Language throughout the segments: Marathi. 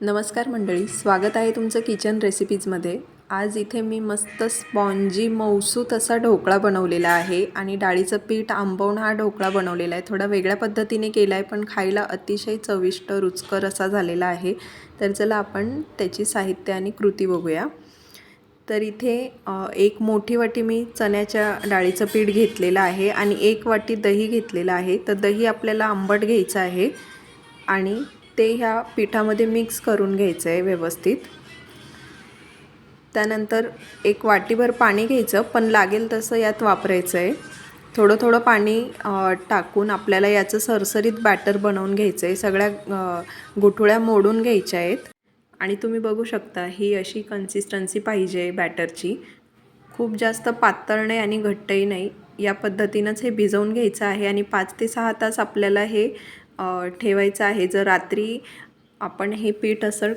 नमस्कार मंडळी स्वागत आहे तुमचं किचन रेसिपीजमध्ये. आज इथे मी मस्त स्पॉन्जी मौसूत असा ढोकळा बनवलेला आहे आणि डाळीचं पीठ आंबवून हा ढोकळा बनवलेला आहे. थोडा वेगळ्या पद्धतीने केला आहे पण खायला अतिशय चविष्ट रुचकर असा झालेला आहे. तर चला आपण त्याची साहित्य आणि कृती बघूया. तर इथे एक मोठी वाटी मी चण्याच्या डाळीचं पीठ घेतलेलं आहे आणि एक वाटी दही घेतलेलं आहे. तर दही आपल्याला आंबट घ्यायचं आहे आणि ते ह्या पिठामध्ये मिक्स करून घ्यायचं आहे व्यवस्थित. त्यानंतर एक वाटीभर पाणी घ्यायचं पण लागेल तसं यात वापरायचं आहे थोडं थोडं पाणी टाकून आपल्याला याचं सरसरीत बॅटर बनवून घ्यायचं आहे सगळ्या गुठुळ्या मोडून घ्यायच्या आहेत. आणि तुम्ही बघू शकता ही अशी कन्सिस्टन्सी पाहिजे बॅटरची. खूप जास्त पातळ नाही आणि घट्टही नाही. या पद्धतीनंच हे भिजवून घ्यायचं आहे आणि पाच ते सहा तास आपल्याला हे ठेवायचं आहे. जर रात्री आपण हे पीठ असं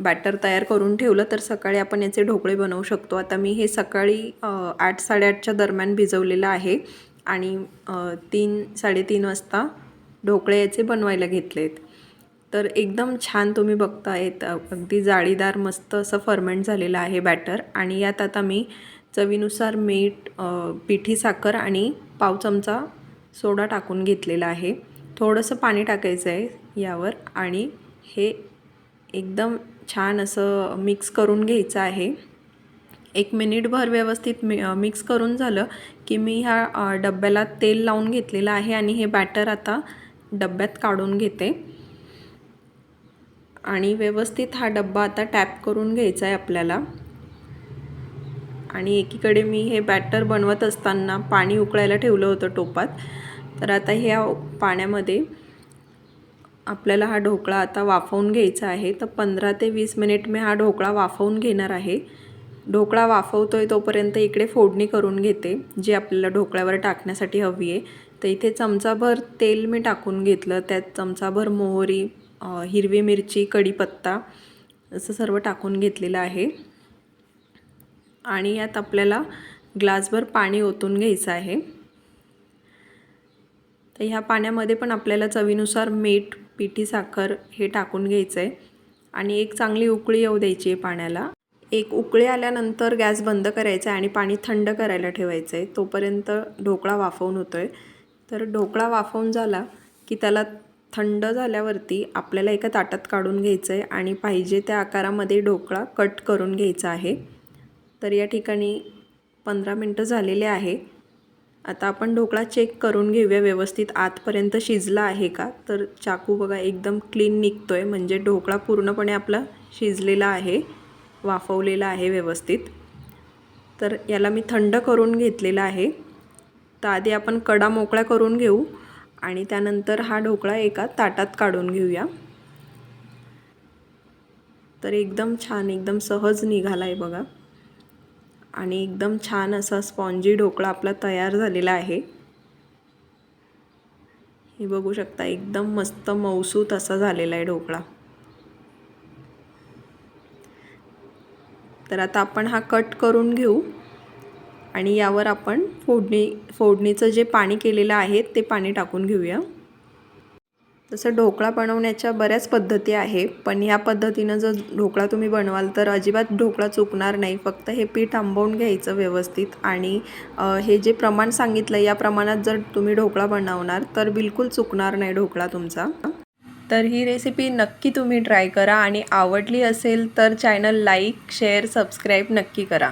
बॅटर तयार करून ठेवलं तर सकाळी आपण याचे ढोकळे बनवू शकतो. आता मी हे सकाळी आठ साडेआठच्या दरम्यान भिजवलेलं आहे. आणि तीन साडेतीन वाजता ढोकळे याचे बनवायला घेतलेत. तर एकदम छान तुम्ही बघतायत. येत अगदी जाळीदार मस्त असं फर्मेंट झालेलं आहे बॅटर आणि यात आता मी चवीनुसार मीठ पिठी साखर आणि पाव चमचा सोडा टाकून घेतलेला आहे. थोडंसं पाणी टाकायचं आहे यावर आणि हे एकदम छान असं मिक्स करून घ्यायचं आहे. एक मिनिटभर व्यवस्थित मि मिक्स करून झालं की मी ह्या डब्याला तेल लावून घेतलेलं आहे आणि हे बॅटर आता डब्यात काढून घेते. आणि व्यवस्थित हा डब्बा आता टॅप करून घ्यायचा आहे आपल्याला. आणि एकीकडे मी हे बॅटर बनवत असताना पाणी उकळायला ठेवलं होतं टोपात. तर आता ह्या पाण्यामध्ये आपल्याला हा ढोकळा आता वाफवून घ्यायचा आहे. तर पंधरा ते वीस मिनिट मी हा ढोकळा वाफवून घेणार आहे. ढोकळा वाफवतो आहे तोपर्यंत इकडे फोडणी करून घेते जी आपल्याला ढोकळ्यावर टाकण्यासाठी हवी आहे. तर इथे चमचाभर तेल मी टाकून घेतलं. त्यात चमचाभर मोहरी हिरवी मिरची कढीपत्ता असं सर्व टाकून घेतलेलं आहे. आणि यात आपल्याला ग्लासभर पाणी ओतून घ्यायचं आहे. तर ह्या पाण्यामध्ये पण आपल्याला चवीनुसार मीठ पिठी साखर हे टाकून घ्यायचं आहे आणि एक चांगली उकळी येऊ द्यायची आहे पाण्याला. एक उकळी आल्यानंतर गॅस बंद करायचा आहे आणि पाणी थंड करायला ठेवायचं आहे तोपर्यंत ढोकळा वाफवून होतो आहे तर ढोकळा वाफवून झाला की त्याला थंड झाल्यावरती आपल्याला एका ताटात काढून घ्यायचं आहे आणि पाहिजे त्या आकारामध्ये ढोकळा कट करून घ्यायचा आहे. तर या ठिकाणी पंधरा मिनटं झालेले आहे. आता आपण ढोकळा चेक करून घेऊया व्यवस्थित आतपर्यंत शिजला आहे का? तर चाकू बघा एकदम क्लीन निघतो आहे म्हणजे ढोकळा पूर्णपणे आपला शिजलेला आहे वाफवलेला आहे व्यवस्थित. तर याला मी थंड करून घेतलेला आहे. तर आधी आपण कडा मोकळ्या करून घेऊ आणि त्यानंतर हा ढोकळा एका ताटात काढून घेऊया. तर एकदम छान एकदम सहज निघाला आहे बघा. आणि एकदम छान असा स्पॉन्जी ढोकळा आपला तयार झालेला आहे. हे बघू शकता एकदम मस्त मौसूत असा झालेला आहे ढोकळा. तर आता आपण हा कट करून घेऊ आणि यावर आपण फोडणी फोडणीचं जे पाणी केलेलं आहे ते पाणी टाकून घेऊया. तसं ढोकळा बनवण्याच्या बऱ्याच पद्धती आहे पण ह्या पद्धतीनं जर ढोकळा तुम्ही बनवाल तर अजिबात ढोकळा चुकणार नाही. फक्त हे पीठ आंबवून घ्यायचं व्यवस्थित आणि हे जे प्रमाण सांगितलं या प्रमाणात जर तुम्ही ढोकळा बनवणार तर बिलकुल चुकणार नाही ढोकळा तुमचा. तर ही रेसिपी नक्की तुम्ही ट्राय करा आणि आवडली असेल तर चॅनल लाईक शेअर सबस्क्राईब नक्की करा.